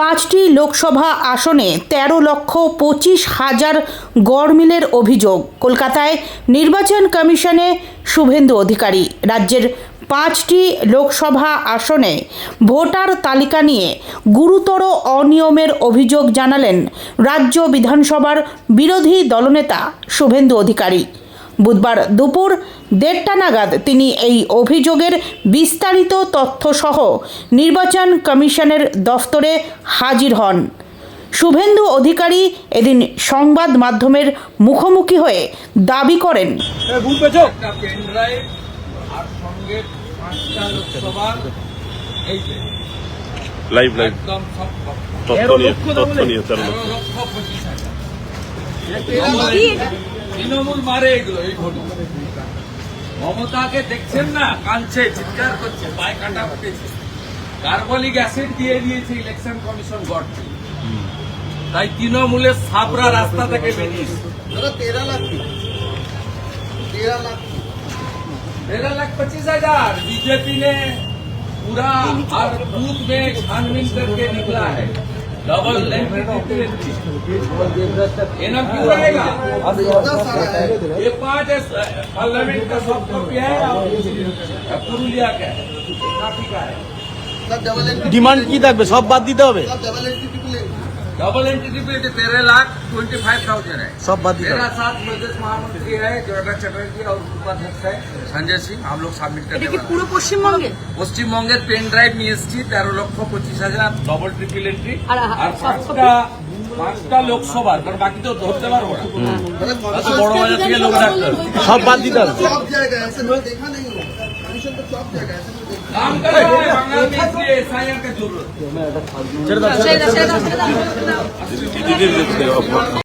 পাঁচটি লোকসভা আসনে তেরো লক্ষ পঁচিশ হাজার গড়মিলের অভিযোগ। কলকাতায় নির্বাচন কমিশনে শুভেন্দু অধিকারী। রাজ্যের পাঁচটি লোকসভা আসনে ভোটার তালিকা নিয়ে গুরুতর অনিয়মের অভিযোগ জানালেন রাজ্য বিধানসভার বিরোধী দলনেতা শুভেন্দু অধিকারী। বুধবার দুপুর দেড়টা নাগাদ তিনি এই অভিযোগের বিস্তারিত তথ্যসহ নির্বাচন কমিশনের দফতরে হাজির হন। শুভেন্দু অধিকারী এদিন সংবাদ মাধ্যমের মুখোমুখি হয়ে দাবি করেন। Live live. তথ্য নিয়ে তথ্য নিয়ে তেরো তেরো লক্ষ লক্ষ পঁচিশ হাজার তৃণমূল মারে এগুলো এই ভোট মমতাকে দেখছেন না কাঁদছে চিৎকার করছে পায়ে কাটা ফুটেছে কার্বলিক অ্যাসিড দিয়ে দিয়েছে ইলেকশন কমিশন গড়তে তাই তৃণমূলের সাবরা রাস্তা থেকে বেরিয়েছে दादा तेरह लाख की तेरह लाख की तेरह लाख पच्चीस हजार बीजेपी ने पूरा हर बूथ में छानबीन करके निकला है डबल ये नाम क्यों रहेगा इतना सारा है ये पांच पार्लियामेंट का सॉफ्ट कॉपी है और पुरुलिया का है काफी का है सब डबल एंट्री ডিমান্ড কি থাকবে সব বাদ দিতে হবে सब Double entry triple entry double entry पे तेरह लाख ट्वेंटी फाइव थाउजेंड है সব বাদ দিতে मेरा হবে साथ प्रदेश महामंत्री है जोड़ा चटर्जी और उपाध्यक्ष है संजय सिंह हम लोग सबमिट करने वाले हैं। পুরো পশ্চিমবঙ্গে পশ্চিমবঙ্গের পেন ড্রাইভ নিয়ে এসেছি তেরো লক্ষ পঁচিশ হাজার ডবল ট্রিপল এন্ট্রি আর আর পাঁচটা পাঁচটা লোকসভার কারণ বাকি তো ধরতে পারবো না मतलब অত বড় বাজার থেকে লোক ডাকতে হবে। সব বাদ দিতে হবে काम कर रहे हैं बंगाल में इसलिए एस का ज़रूरत